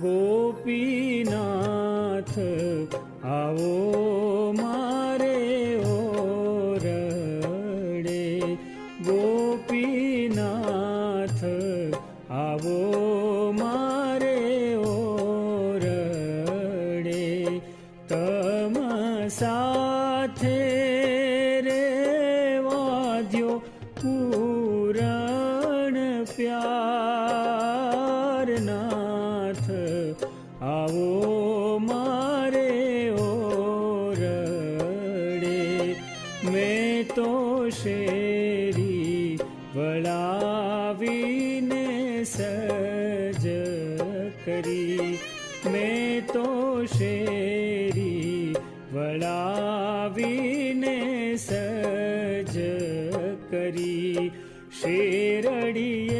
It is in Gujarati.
ગોપીનાથ આવો મારે ઓરડે. ગોપીનાથ આવો મારે ઓરડે. તમ સાથે રે વાદ્યો પૂરણ પ્યારનાથ આવો મારે ઓરડે મેં તો શેરી વળાવીને સજ કરી. મેં તો શેરી વળાવીને સજ કરી. શેરડીએ